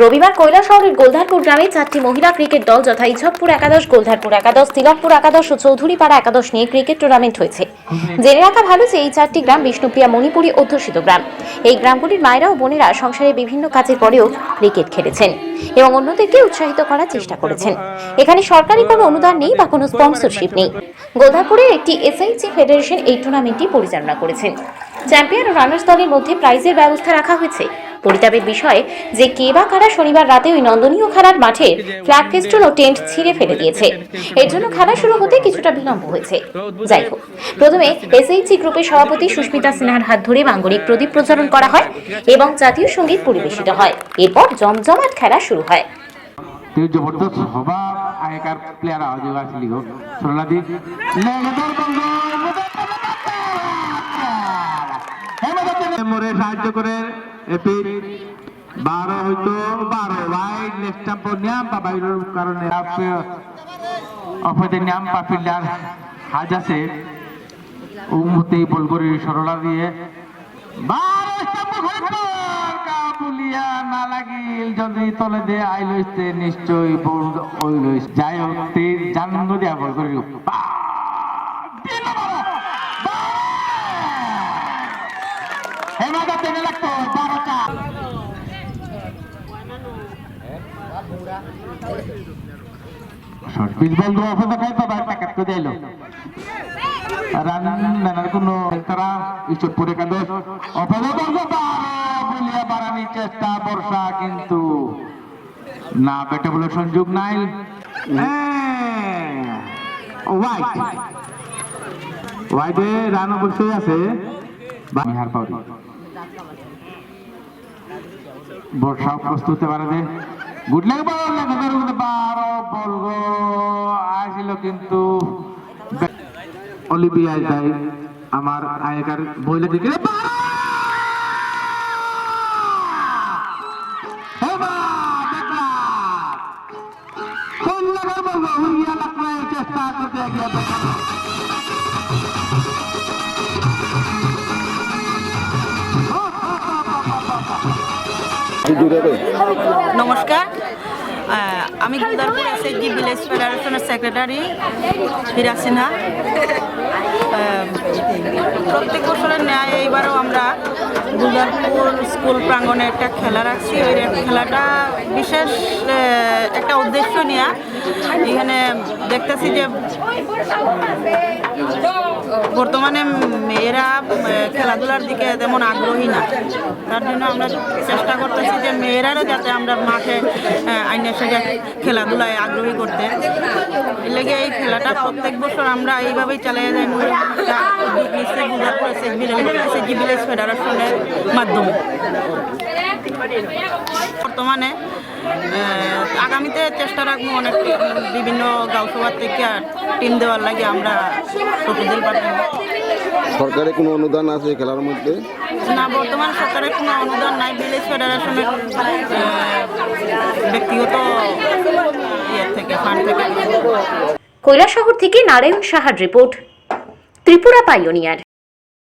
রবিবার শহরের গোলধারপুর গ্রামে চারটি মহিলা ক্রিকেট দল যথা ইছকপুর একাদশ, গোলধারপুর একাদশ, তিলকপুর একাদশ ও চৌধুরীপাড়া একাদশ নিয়ে ক্রিকেট টুর্নামেন্ট হয়েছে। জেনে রাখা ভালো যে এই চারটি গ্রাম বিষ্ণুপ্রিয়া মণিপুরি অধ্যুষিত গ্রাম। এই গ্রামগুলির মায়েরা ও বোনেরা সংসারে বিভিন্ন কাজের পরেও ক্রিকেট খেলেছেন এবং অন্যদেরকে উৎসাহিত করার চেষ্টা করেছেন। এখানে সরকারি কোনো অনুদান নেই বা কোনো স্পন্সরশিপ নেই। গোলধারপুরের একটি এসআইসি ফেডারেশন এই টুর্নামেন্টটি পরিচালনা করেছেন। চ্যাম্পিয়ন ও রানার্স দলের মধ্যে প্রাইজের ব্যবস্থা রাখা হয়েছে। পরিতাপের বিষয় যে কে বা কারা শনিবার রাতে ওই নন্দনীয় খেলার মাঠে ফ্ল্যাগ ফেস্টুন ও টেন্ট ছিঁড়ে ফেলে দিয়েছে এর জন্য খেলা শুরু হতে কিছুটা বিলম্ব হয়েছে যাই হোক প্রথমে এসএইচসি গ্রুপের সভাপতি সুস্মিতা সিনহার হাত ধরে মাঙ্গলিক প্রদীপ প্রচারণ করা হয় এবং জাতীয় সংগীত পরিবেশিত হয় এরপর জমজমাট খেলা শুরু হয় সাহায্য করে এপি বারো হয়তো বারো। ওয়াইড লেফট স্টাম্প নিয়াম বা বাইরের কারণে অফাইতে নিয়াম বা ফিল্ডার হাজ আছে। করে সরলা দিয়ে। বারো তলে দে আই নিশ্চয়ই বল যাই শর্ট পিচ বল দু অফে দেখাই তো বাইরে প্যাকেট করে রান নানার কোনো তারা বলিয়া চেষ্টা, বর্ষা কিন্তু না ব্যাটে বলে সংযোগ নাই। হোয়াইটে রান অবশ্যই আছে। বর্ষা প্রস্তুত হতে পারে গুড লাগে বল লেখাদের মধ্যে বারো বল আসিল কিন্তু অলিম্পিয়ায় যায় আমার আয়কার বইলে দিকে চেষ্টা করতে নমস্কার। আমি গুদারপুর এসএসজি ভিলেজ ফেডারেশনের সেক্রেটারি ফিরা সিনহা। প্রত্যেক বছরের ন্যায় এইবারও আমরা গুদারপুর স্কুল প্রাঙ্গণে একটা খেলা রাখছি। ওই খেলাটা বিশেষ একটা উদ্দেশ্য নিয়ে। এখানে দেখতেছি যে বর্তমানে মেয়েরা খেলাধুলার দিকে তেমন আগ্রহী না। তার জন্য আমরা চেষ্টা করতেছি যে মেয়েরারও যাতে আমরা মাঠে আহ, আইনে সেটা খেলাধুলায় আগ্রহী করতে। লেগে এই খেলাটা প্রত্যেক বছর আমরা এইভাবেই চালিয়ে যাই। ভিলেজ ফেডারেশনের মাধ্যমে। বর্তমানে আহ, আগামীতে চেষ্টা রাখব অনেক বিভিন্ন গাঁওসভার থেকে টিম দেওয়ার লাগে আমরা প্রপোজাল পাঠাবো। সরকারি কোনো অনুদান আছে খেলার মধ্যে? না বর্তমান সরকারের কোনো অনুদান নাই। ভিলেজ ফেডারেশনের ব্যক্তিগত ইয়ে থেকে ফান্ড থেকে। কৈলাসহর থেকে নারায়ণ সাহার রিপোর্ট ত্রিপুরা পাইওনিয়ার।